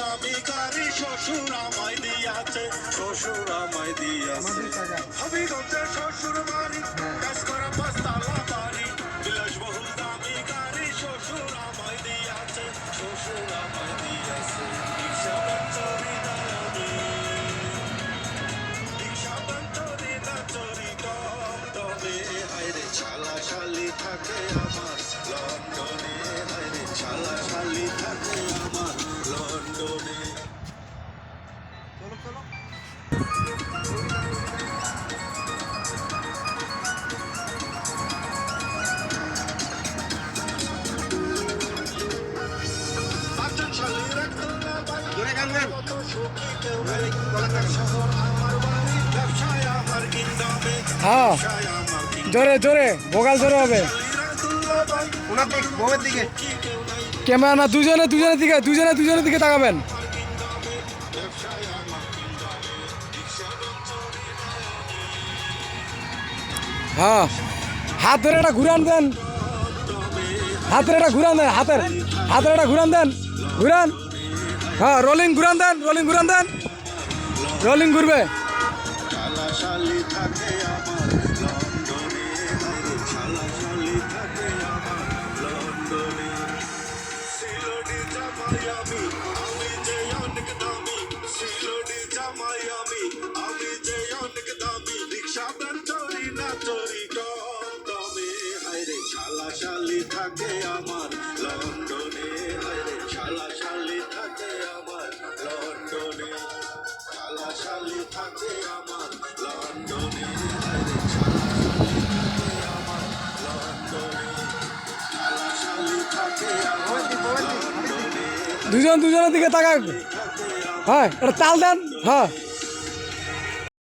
দামি গাড়ি শ্বশুর আমায় দিয়াছে শ্বশুর আমায় দিয়াছে। হবিগঞ্জের শ্বশুর বাড়ি কাজ করা পাঁচতলা বাড়ি। বিলাসবহুল দামি গাড়ি শ্বশুর আমায় দিয়াছে শ্বশুর আমায় দিয়াছে। ছালা শালি থাকে আমার লন্ডনে। হ্যাঁ জোরে জোরে ভোকাল জোরে হবে। ক্যামেরা না দুজনে দুজনের দিকে দুজনে দুজনের দিকে তাকাবেন। হ্যাঁ হাত ধরে একটা ঘুরান দেন। হাতের একটা ঘুরান দেন হাতের হাতের একটা ঘুরান দেন ঘুরান। হ্যাঁ রোলিং ঘুরান দেন রোলিং ঘুরান দেন। রোলিং ঘুরবে। থাকে আমার লন্ডনে দুজন দুজনের দিকে তাকা হ্যাঁ এটা তাল দেন। হ্যাঁ।